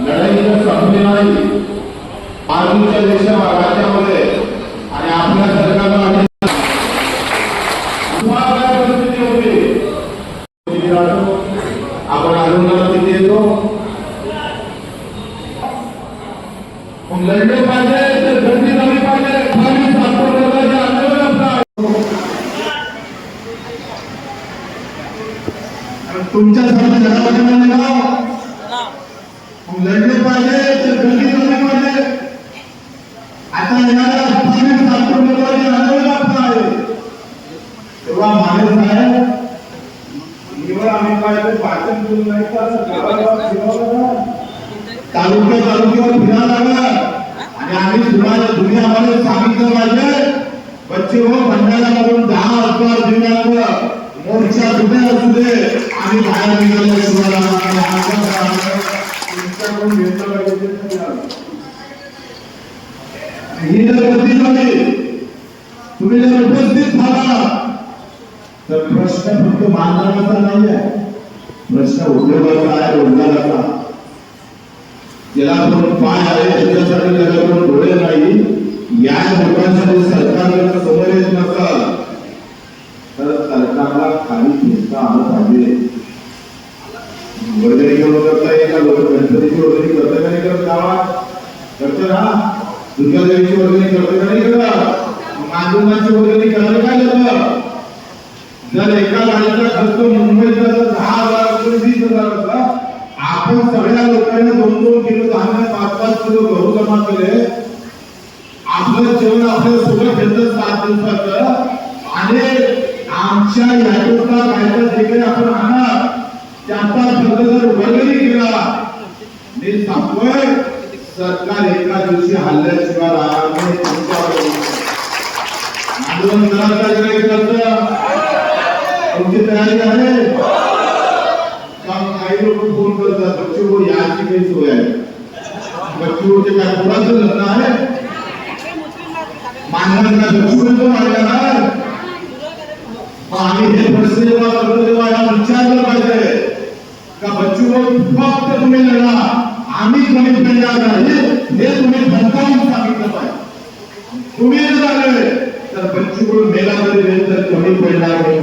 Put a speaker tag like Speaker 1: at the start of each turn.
Speaker 1: लढाई जर संपली नाही देशा राज्यामध्ये आणि आपल्या सरकारनं परिस्थिती होती आपण आंदोलनाला किती येतो लढले पाहिजे तर तुमच्या जनावरांना मग लढले पाहिजे तर गर्दी झाली पाहिजे आता येणाऱ्या अठ्ठावीस ऑक्टोबरला आंदोलन आहे. तेव्हा माने साहेब निवड आम्ही पाहिजे पाचन करून नाही का? गावागावात फिरवलं तालुक्या तालुक्यावर फिरायला लागला. आणि आम्ही तुम्हाला दुनिया आम्हाला सांगितलं पाहिजे. बच्चे हो भंडारा करून दहा हजार दिनांक मोर्चा कुठे असू दे आम्ही बाहेर निघालो तुम्हाला तुमच्याकडून घेतलं पाहिजे. ही जर झाली. तुम्ही जर उपस्थित झाला तर प्रश्न फक्त मानणाराचा नाही आहे. प्रश्न उद्योगाचा आहे रोजगाराचा. ज्याला आपण पाय आहे त्याच्यासाठी ज्याला आपण डोळे नाही या लोकांसाठी सरकारला समोर येत नसल तर सरकारला खाली घेता आलं पाहिजे वर्गणी करता येईल का? लोक गणपतीची वर्गणी करता का? नाही करत गावात ना. दुर्गा देवीची वर्गणी का? नाही करत वर्गणी करायला काय झालं जर एका गाडीचा खर्च मुंबईचा जर दहा हजार असेल वीस हजार असला आपण सगळ्या लोकांना दोन दोन किलो पाच पाच किलो गहू जमा केले. आपलं जेवण आपल्याला सगळं घेतलं सात दिवसाचं. आणि आमच्या यादूचा कायदा जे काही आपण आणणार त्याचा शब्द जर वर्गही केला. मी सांगतोय सरकार एका दिवशी हल्ल्याशिवाय राहणार नाही तुमच्यावर आंदोलन करायचं काय करत. तुमची तयारी आहे? काही लोक फोन करतात बच्चू याची काही सोय आहे? बच्चूचे काय कोणाचं लग्न आहे? मानवांना बच्चू मानणार मग आम्ही हे प्रश्न जेव्हा करतो तेव्हा या विचारलं पाहिजे. का बच्चू फक्त तुम्ही लढा आम्ही कमी पडणार नाही. हे तुम्ही धमकावून सांगितलं पाहिजे. तुम्ही जर आले तर बच्चू मेला तरी तर कमी पडणार नाही.